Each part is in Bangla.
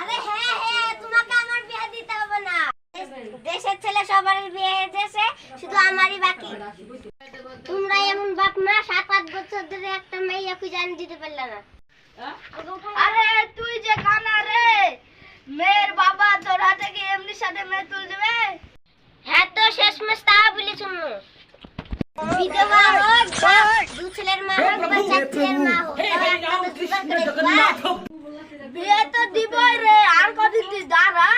আরে হ্যাঁ হ্যাঁ তোমাকে আমার বিয়ে দিতে হবে না। দেশের ছেলে সবারই বিয়ে হয়ে গেছে শুধু আমারই বাকি। তোমরা এমন বাপ মা, সাত, আট বছর ধরে একটা মেয়ে খুঁজে আনি দিতে পারলে না। আরে, তুই যে কানা রে, মেয়ের বাবা তোর হাতে কি এমনি সাথে মেয়ে তুল দেবে? হ্যাঁ তো, শেষমেশ তা বলি শুনো বিধবা হোক দু ছেলের মা হোক বা চার ছেলের মা হোক তবে একটা তো জোগাড় করে দিবা। বিয়ে তো দিবই রে আর কদিন তুই দাঁড়া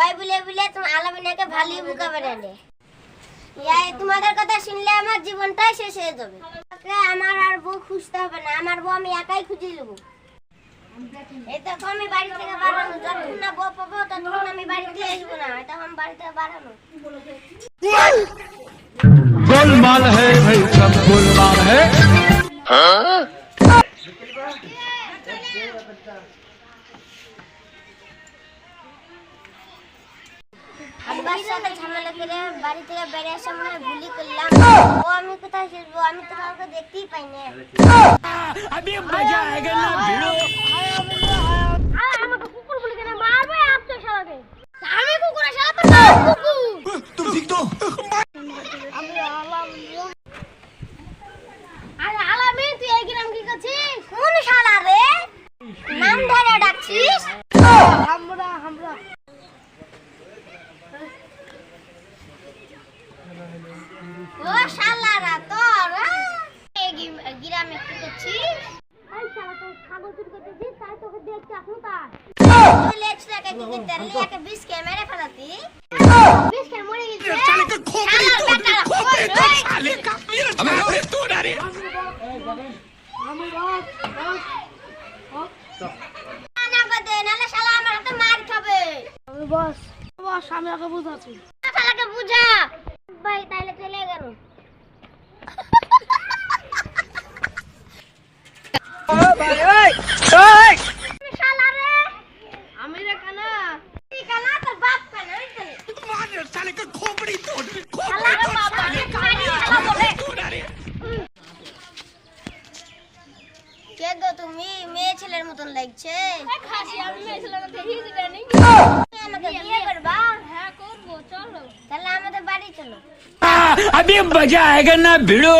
ওয়াই বলে বলে তুমি আলামিনাকে ভালোই বুকা বেড়ালে ইয়াই তোমাদের কথা শুনলে আমার জীবনটাই শেষ হয়ে যাবে তাকে আমার আর বউ খুঁজতে হবে না আমার বউ আমি একাই খুঁজে নেবো এই দেখো আমি বাড়ি থেকে বাড়ানো যতক্ষণ না বউ পাবো ততক্ষণ আমি বাড়ি থেকে আসবো না এটা আমি বাড়ি থেকে বাড়ানো गोलमाल है भाई सब गोलमाल है আব্বার সাথে ঝামেলা করে বাড়ি থেকে বেরিয়ে আসার সময় ভুলি করলাম ও আমি কোথায় খেলবো আমি তো কাউকে দেখতেই পাই না আমি কি করছি? ওই শালা তো ছাগল চুরি করতেছি তাই তোকে দেখতে আসলো তাই বুঝাচ্ছি। বুঝা। ভাই তাইলে চলে গেল। তুমি? মেয়ে ছেলের মতন লাগছে। বাড়ি আমি মজা আয়েগা না ভিড়ো।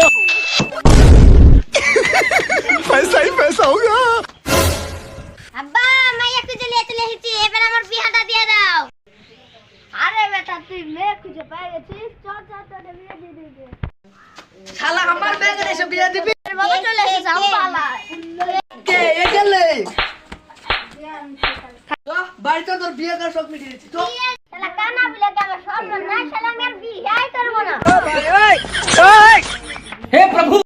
খুঁজে পেয়ে গেছিস চল চল তোর বিয়ে দিয়ে দিবি এসে বাড়িতে তোর বিয়ে করার শখ মিটিয়েছি তো?